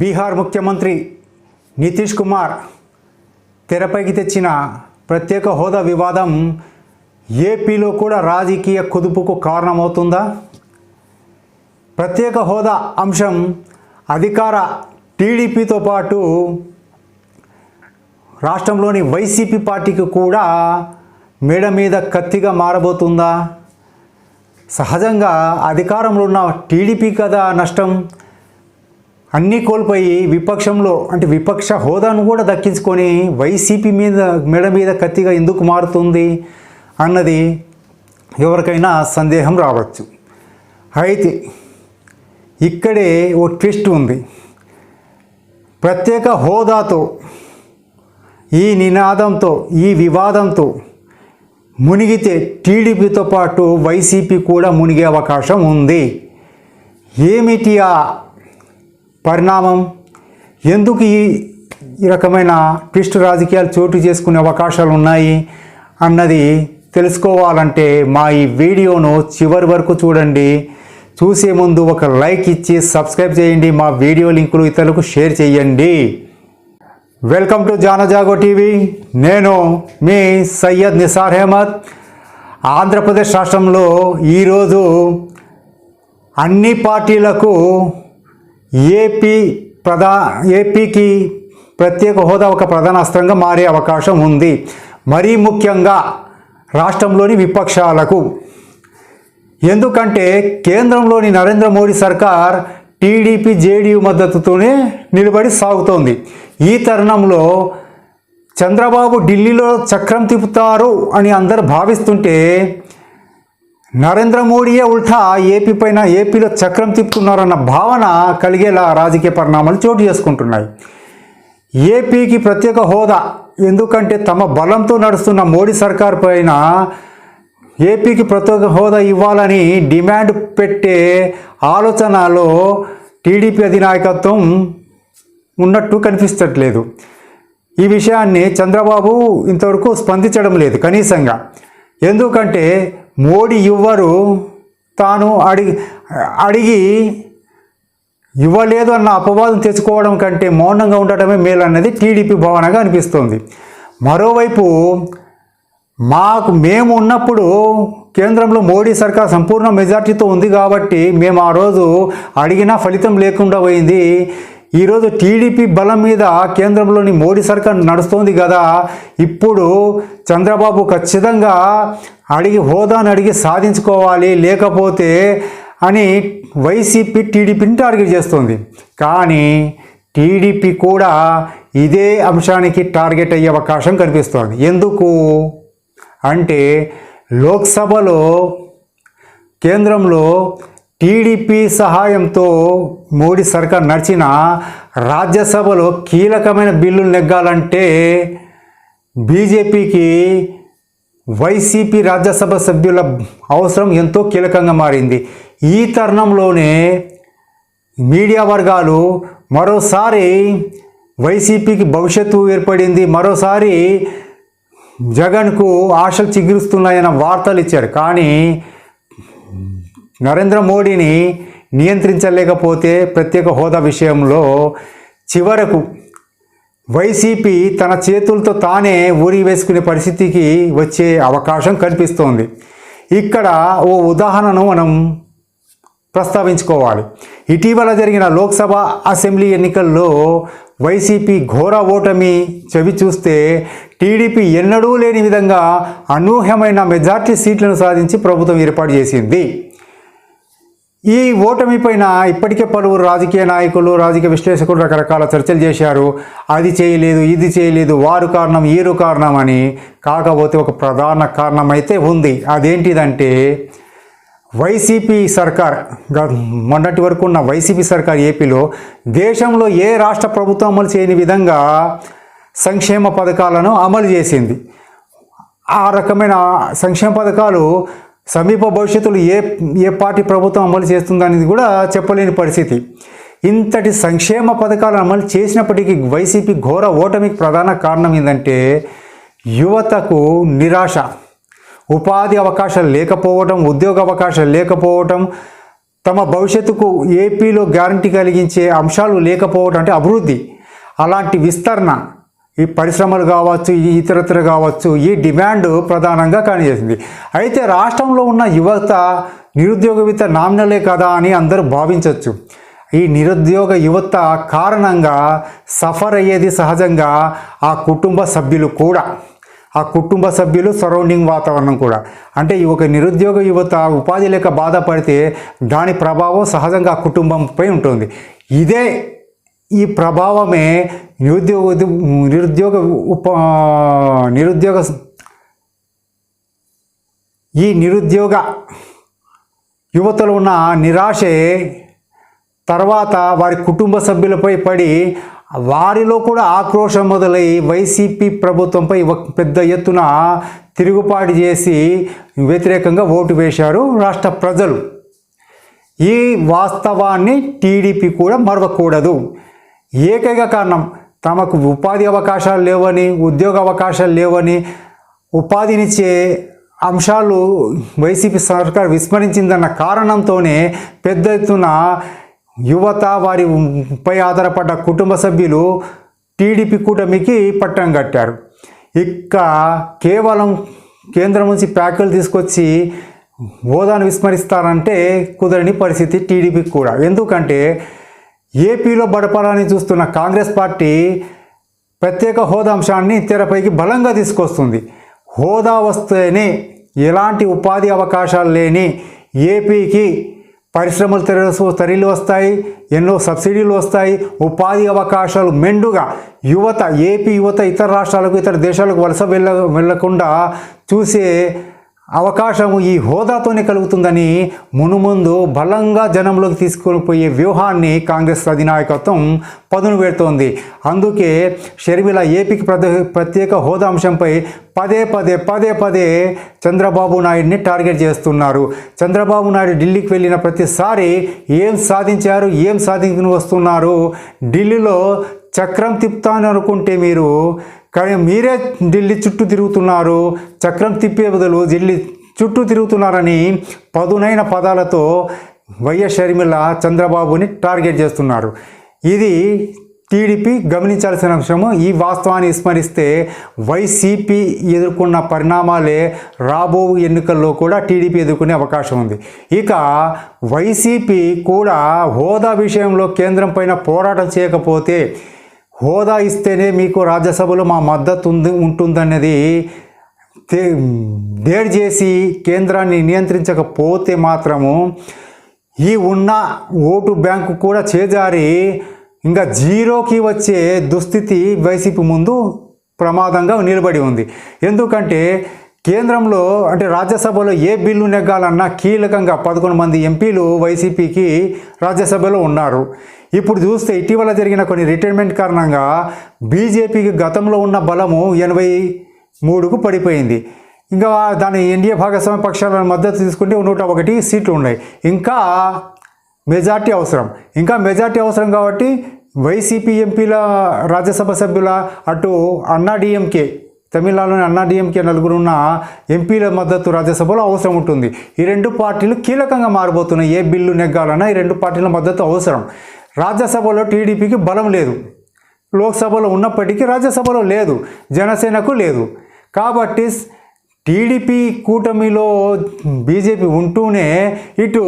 బీహార్ ముఖ్యమంత్రి నితీష్ కుమార్ తెరపైకి తెచ్చిన ప్రత్యేక హోదా వివాదం ఏపీలో కూడా రాజకీయ కుదుపుకు కారణమవుతుందా? ప్రత్యేక హోదా అంశం అధికార టీడీపీతో పాటు రాష్ట్రంలోని వైసీపీ పార్టీకి కూడా మేడ మీద కత్తిగా మారబోతుందా? సహజంగా అధికారంలో ఉన్న టీడీపీ కదా నష్టం. అన్నీ కోల్పోయి విపక్షంలో అంటే విపక్ష హోదాను కూడా దక్కించుకొని వైసీపీ మీద మెడ మీద కత్తిగా ఎందుకు మారుతుంది అన్నది ఎవరికైనా సందేహం రావచ్చు. అయితే ఇక్కడే ఓ ట్విస్ట్ ఉంది. ప్రత్యేక హోదాతో ఈ నినాదంతో ఈ వివాదంతో మునిగితే టీడీపీతో పాటు వైసీపీ కూడా మునిగే అవకాశం ఉంది. ఏమిటి ఆ పరిణామం? ఎందుకు ఈ ఈ రకమైన ట్విస్ట్ రాజకీయాలు చోటు చేసుకునే అవకాశాలు ఉన్నాయి అన్నది తెలుసుకోవాలంటే మా ఈ వీడియోను చివరి వరకు చూడండి. చూసే ముందు ఒక లైక్ ఇచ్చి సబ్స్క్రైబ్ చేయండి. మా వీడియో లింకులు ఇతరులకు షేర్ చేయండి. Welcome to Janajago TV. నేను మీ సయ్యద్ నిసార్ అహ్మద్. ఆంధ్రప్రదేశ్ రాష్ట్రంలో ఈరోజు అన్ని పార్టీలకు ఏపీ ప్రధా ఏపీకి ప్రత్యేక హోదా ఒక ప్రధాన అస్త్రంగా మారే అవకాశం ఉంది. మరీ ముఖ్యంగా రాష్ట్రంలోని విపక్షాలకు. ఎందుకంటే కేంద్రంలోని నరేంద్ర మోడీ సర్కార్ టీడీపీ జేడీయూ మద్దతుతోనే నిలబడి సాగుతోంది. ఈ తరుణంలో చంద్రబాబు ఢిల్లీలో చక్రం తిప్పుతారు అని అందరు భావిస్తుంటే నరేంద్ర మోడీయే ఉల్టా ఏపీ పైన ఏపీలో చక్రం తిప్పుతున్నారన్న భావన కలిగేలా రాజకీయ పరిణామాలు చోటు చేసుకుంటున్నాయి. ఏపీకి ప్రత్యేక హోదా ఎందుకంటే తమ బలంతో నడుస్తున్న మోడీ సర్కార్ పైన ఏపీకి ప్రత్యేక హోదా ఇవ్వాలని డిమాండ్ పెట్టే ఆలోచనలో టీడీపీ అధినాయకత్వం ఉన్నట్టు కనిపించట్లేదు ఈ విషయాన్ని చంద్రబాబు ఇంతవరకు స్పందించడం లేదు కనీసంగా. ఎందుకంటే మోడీ ఇవ్వరు తాను అడిగి అడిగి ఇవ్వలేదు అన్న అపవాదం తెచ్చుకోవడం కంటే మౌనంగా ఉండటమే మేలు అన్నది టీడీపీ భావనగా అనిపిస్తుంది. మరోవైపు మాకు మేము ఉన్నప్పుడు కేంద్రంలో మోడీ సర్కార్ సంపూర్ణ మెజార్టీతో ఉంది కాబట్టి మేము ఆ రోజు అడిగినా ఫలితం లేకుండా పోయింది. ఈరోజు టీడీపీ బలం మీద కేంద్రంలోని మోడీ సర్కార్ నడుస్తోంది కదా. ఇప్పుడు చంద్రబాబు ఖచ్చితంగా అడిగి హోదాను అడిగి సాధించుకోవాలి లేకపోతే అని వైసీపీ టీడీపీని టార్గెట్ చేస్తుంది. కానీ టీడీపీ కూడా ఇదే అంశానికి టార్గెట్ అయ్యే అవకాశం కనిపిస్తోంది. ఎందుకు? అంటే లోక్సభలో కేంద్రంలో టీడీపీ సహాయంతో మోడీ సర్కార్ నడిచిన రాజ్యసభలో కీలకమైన బిల్లులు నెగ్గాలంటే బీజేపీకి వైసీపీ రాజ్యసభ సభ్యుల అవసరం ఎంతో కీలకంగా మారింది. ఈ తరుణంలోనే మీడియా వర్గాలు మరోసారి వైసీపీకి భవిష్యత్తు ఏర్పడింది. మరోసారి జగన్కు ఆశలు చిగురుస్తున్నాయన్న వార్తలు ఇచ్చారు కానీ నరేంద్ర మోడీని నియంత్రించలేకపోతే ప్రత్యేక హోదా విషయంలో చివరకు వైసీపీ తన చేతులతో తానే ఊరి వేసుకునే పరిస్థితికి వచ్చే అవకాశం కనిపిస్తోంది. ఇక్కడ ఓ ఉదాహరణను మనం ప్రస్తావించుకోవాలి. ఇటీవల జరిగిన లోక్సభ అసెంబ్లీ ఎన్నికల్లో వైసీపీ ఘోర ఓటమి చెవి చూస్తే టీడీపీ ఎన్నడూ లేని విధంగా అనూహ్యమైన మెజార్టీ సీట్లను సాధించి ప్రభుత్వం ఏర్పాటు చేసింది. ఈ ఓటమి పైన ఇప్పటికే పలువురు రాజకీయ నాయకులు రాజకీయ విశ్లేషకులు రకరకాల చర్చలు చేశారు. అది చేయలేదు ఇది చేయలేదు వారు కారణం ఈరు కారణం అని కాకపోతే ఒక ప్రధాన కారణం అయితే ఉంది. అదేంటిదంటే వైసీపీ సర్కార్ గ- మొన్నటి వరకు ఉన్న వైసీపీ సర్కార్ ఏపీలో దేశంలో ఏ రాష్ట్ర ప్రభుత్వం అమలు చేయని విధంగా సంక్షేమ పథకాలను అమలు చేసింది. ఆ రకమైన సంక్షేమ పథకాలు సమీప భవిష్యత్తులో ఏ ఏ పార్టీ ప్రభుత్వం అమలు చేస్తుందనేది కూడా చెప్పలేని పరిస్థితి. ఇంతటి సంక్షేమ పథకాలు అమలు చేసినప్పటికీ వైసీపీ ఘోర ఓటమికి ప్రధాన కారణం ఏంటంటే యువతకు నిరాశ. ఉపాధి అవకాశాలు లేకపోవటం ఉద్యోగ అవకాశాలు లేకపోవటం తమ భవిష్యత్తుకు ఏపీలో గ్యారంటీ కలిగించే అంశాలు లేకపోవడం అంటే అభివృద్ధి. అలాంటి విస్తరణ ఈ పరిశ్రమలు కావచ్చు ఇతరత్ర కావచ్చు ఈ డిమాండ్ ప్రధానంగా కనిచేసింది. అయితే రాష్ట్రంలో ఉన్న యువత నిరుద్యోగ నిరుద్యోగవిత నామినలే కదా అని అందరూ భావించవచ్చు ఈ నిరుద్యోగ యువత కారణంగా సఫర్ అయ్యేది సహజంగా ఆ కుటుంబ సభ్యులు కూడా. ఆ కుటుంబ సభ్యులు సరౌండింగ్ వాతావరణం కూడా. అంటే ఈ ఒక నిరుద్యోగ యువత ఉపాధి లేక బాధపడితే దాని ప్రభావం సహజంగా ఆ కుటుంబంపై ఉంటుంది. ఇదే ఈ ప్రభావమే నిరుద్యోగ నిరుద్యోగ ఉప నిరుద్యోగ ఈ నిరుద్యోగ యువతలో ఉన్న నిరాశే తర్వాత వారి కుటుంబ సభ్యులపై పడి వారిలో కూడా ఆక్రోశం మొదలై వైసీపీ ప్రభుత్వంపై ఒక పెద్ద ఎత్తున తిరుగుబాటు చేసి వ్యతిరేకంగా ఓటు వేశారు రాష్ట్ర ప్రజలు. ఈ వాస్తవాన్ని టీడీపీ కూడా మరవకూడదు. ఏకైక కారణం తమకు ఉపాధి అవకాశాలు లేవని ఉద్యోగ అవకాశాలు లేవని ఉపాధినిచ్చే అంశాలు వైసీపీ సర్కార్ విస్మరించిందన్న కారణంతోనే పెద్ద ఎత్తున యువత వారి పై ఆధారపడ్డ కుటుంబ సభ్యులు టీడీపీ కూటమికి పట్టం కట్టారు. ఇక కేవలం కేంద్రం నుంచి ప్యాకులు తీసుకొచ్చి హోదాను విస్మరిస్తారంటే కుదరని పరిస్థితి టీడీపీకి కూడా. ఎందుకంటే ఏపీలో బడపడాలని చూస్తున్న కాంగ్రెస్ పార్టీ ప్రత్యేక హోదా అంశాన్ని తెరపైకి బలంగా తీసుకొస్తుంది. హోదా వస్తేనే ఎలాంటి ఉపాధి అవకాశాలు లేని ఏపీకి పరిశ్రమలు తెరసు తరలి వస్తాయి ఎన్నో సబ్సిడీలు వస్తాయి ఉపాధి అవకాశాలు మెండుగా యువత ఏపీ యువత ఇతర రాష్ట్రాలకు ఇతర దేశాలకు వలస వెళ్ళ వెళ్ళకుండా చూసే అవకాశము ఈ హోదాతోనే కలుగుతుందని మునుముందు బలంగా జనంలోకి తీసుకొని పోయే వ్యూహాన్ని కాంగ్రెస్ అధినాయకత్వం పదును పెడుతోంది. అందుకే షర్మిల ఏపీకి ప్రత్యేక హోదా అంశంపై పదే పదే పదే పదే చంద్రబాబు నాయుడిని టార్గెట్ చేస్తున్నారు. చంద్రబాబు నాయుడు ఢిల్లీకి వెళ్ళిన ప్రతిసారి ఏం సాధించారు ఏం సాధించుకుని వస్తున్నారు? ఢిల్లీలో చక్రం తిప్పుతాను అనుకుంటే మీరు కానీ మీరే ఢిల్లీ చుట్టూ తిరుగుతున్నారు చక్రం తిప్పే బదులు ఢిల్లీ చుట్టూ తిరుగుతున్నారని పదునైన పదాలతో వైఎస్ షర్మిల చంద్రబాబుని టార్గెట్ చేస్తున్నారు. ఇది టీడీపీ గమనించాల్సిన అంశము. ఈ వాస్తవాన్ని విస్మరిస్తే వైసీపీ ఎదుర్కొన్న పరిణామాలే రాబో ఎన్నికల్లో కూడా టీడీపీ ఎదుర్కొనే అవకాశం ఉంది. ఇక వైసీపీ కూడా హోదా విషయంలో కేంద్రం పైన పోరాటం చేయకపోతే హోదా ఇస్తేనే మీకు రాజ్యసభలో మా మద్దతు ఉంది ఉంటుందన్నది చేసి కేంద్రాన్ని నియంత్రించకపోతే మాత్రము ఈ ఉన్న ఓటు బ్యాంకు కూడా చేజారి ఇంకా జీరోకి వచ్చే దుస్థితి వైసీపీ ముందు ప్రమాదంగా నిలబడి ఉంది. ఎందుకంటే కేంద్రంలో అంటే రాజ్యసభలో ఏ బిల్లు నెగ్గాలన్నా కీలకంగా పదకొండు మంది ఎంపీలు వైసీపీకి రాజ్యసభలో ఉన్నారు. ఇప్పుడు చూస్తే ఇటీవల జరిగిన కొన్ని రిటైర్మెంట్ కారణంగా బీజేపీకి గతంలో ఉన్న బలము ఎనభై మూడుకు పడిపోయింది. ఇంకా దాని ఎన్డీఏ భాగస్వామ్య పక్షాల మద్దతు తీసుకుంటే నూట ఒకటి సీట్లు ఉన్నాయి. ఇంకా మెజార్టీ అవసరం. ఇంకా మెజార్టీ అవసరం కాబట్టి వైసీపీ ఎంపీల రాజ్యసభ సభ్యుల అటు అన్నాడిఎంకే తమిళనాడులోని అన్నాడిఎంకే నలుగురు ఉన్న ఎంపీల మద్దతు రాజ్యసభలో అవసరం ఉంటుంది. ఈ రెండు పార్టీలు కీలకంగా మారబోతున్నాయి. ఏ బిల్లు నెగ్గాలన్నా ఈ రెండు పార్టీల మద్దతు అవసరం. రాజ్యసభలో టీడీపీకి బలం లేదు. లోక్సభలో ఉన్నప్పటికీ రాజ్యసభలో లేదు. జనసేనకు లేదు. కాబట్టి టీడీపీ కూటమిలో బీజేపీ ఉంటూనే ఇటు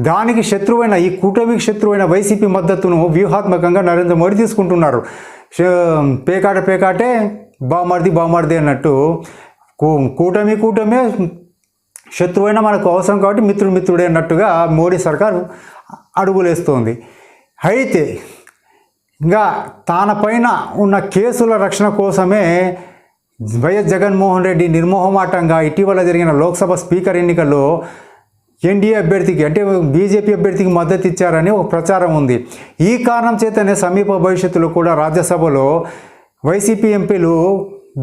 దానికి శత్రువైన ఈ కూటమికి శత్రువైన వైసీపీ మద్దతును వ్యూహాత్మకంగా నరేంద్ర మోడీ తీసుకుంటున్నారు. పేకాట పేకాటే బామర్ది బామర్ది అన్నట్టు కూటమి కూటమే శత్రువైన మనకు అవసరం కాబట్టి మిత్రుడు మిత్రుడే అన్నట్టుగా మోడీ సర్కారు అడుగులేస్తోంది. అయితే ఇంకా తన పైన ఉన్న కేసుల రక్షణ కోసమే వైఎస్ జగన్మోహన్ రెడ్డి నిర్మోహమాటంగా ఇటీవల జరిగిన లోక్సభ స్పీకర్ ఎన్నికల్లో ఎన్డీఏ అభ్యర్థికి అంటే బీజేపీ అభ్యర్థికి మద్దతు ఇచ్చారని ఒక ప్రచారం ఉంది. ఈ కారణం చేతనే సమీప భవిష్యత్తులో కూడా రాజ్యసభలో వైసీపీ ఎంపీలు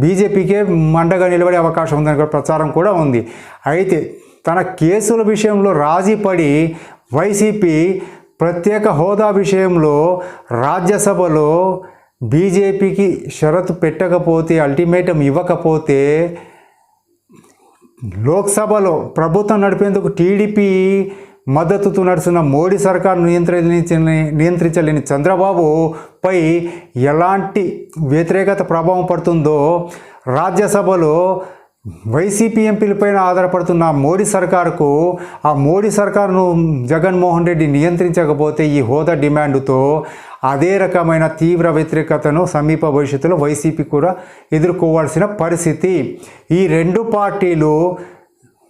బీజేపీకే మండగా నిలబడే అవకాశం ఉందని కూడా ప్రచారం కూడా ఉంది. అయితే తన కేసుల విషయంలో రాజీ పడి వైసీపీ ప్రత్యేక హోదా విషయంలో రాజ్యసభలో బీజేపీకి షరతు పెట్టకపోతే అల్టిమేటం ఇవ్వకపోతే లోక్సభలో ప్రభుత్వం నడిపేందుకు టీడీపీ మద్దతుతో నడుస్తున్న మోడీ సర్కార్ నియంత్రించని నియంత్రించలేని చంద్రబాబు పై ఎలాంటి వ్యతిరేకత ప్రభావం పడుతుందో రాజ్యసభలో వైసీపీ ఎంపీలపైన ఆధారపడుతున్న మోడీ సర్కారుకు ఆ మోడీ సర్కారును జగన్మోహన్ రెడ్డి నియంత్రించకపోతే ఈ హోదా డిమాండ్తో అదే రకమైన తీవ్ర వ్యతిరేకతను సమీప భవిష్యత్తులో వైసీపీ కూడా ఎదుర్కోవాల్సిన పరిస్థితి. ఈ రెండు పార్టీలు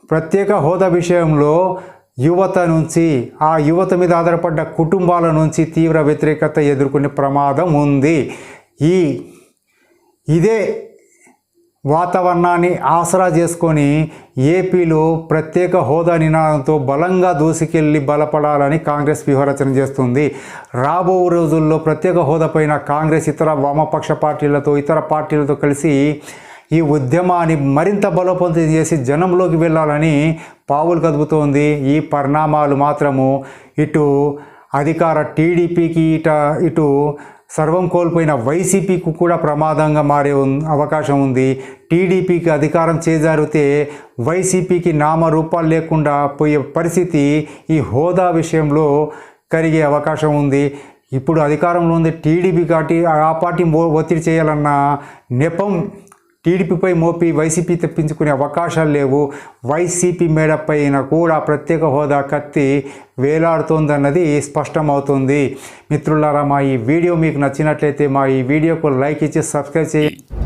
ప్రత్యేక హోదా విషయంలో యువత నుంచి ఆ యువత మీద ఆధారపడ్డ కుటుంబాల నుంచి తీవ్ర వ్యతిరేకత ఎదుర్కొనే ప్రమాదం ఉంది. ఈ ఇదే వాతావరణాన్ని ఆసరా చేసుకొని ఏపీలో ప్రత్యేక హోదా నినాదంతో బలంగా దూసుకెళ్ళి బలపడాలని కాంగ్రెస్ వ్యూహరచన చేస్తుంది. రాబో రోజుల్లో ప్రత్యేక హోదాపైన కాంగ్రెస్ ఇతర వామపక్ష పార్టీలతో ఇతర పార్టీలతో కలిసి ఈ ఉద్యమాన్ని మరింత బలోపేతం చేసి జనంలోకి వెళ్ళాలని పావులు కదుపుతోంది. ఈ పరిణామాలు మాత్రము ఇటు అధికార టీడీపీకి ఇట ఇటు సర్వం కోల్పోయిన వైసీపీకి కూడా ప్రమాదంగా మారే అవకాశం ఉంది. టీడీపీకి అధికారం చేజారితే వైసీపీకి నామరూపాలు లేకుండా పోయే పరిస్థితి ఈ హోదా విషయంలో కరిగే అవకాశం ఉంది. ఇప్పుడు అధికారంలో ఉంది టీడీపీ కాబట్టి ఆ పార్టీ ఒత్తిడి చేయాలన్న నెపం టీడీపీపై మోపి వైసీపీ తెప్పించుకునే అవకాశాలు లేవు. వైసీపీ మేడపైన కూడా ప్రత్యేక హోదా కత్తి వేలాడుతోందన్నది స్పష్టమవుతుంది. మిత్రులారా మా ఈ వీడియో మీకు నచ్చినట్లయితే మా ఈ వీడియోకు లైక్ ఇచ్చి సబ్స్క్రైబ్ చేయండి.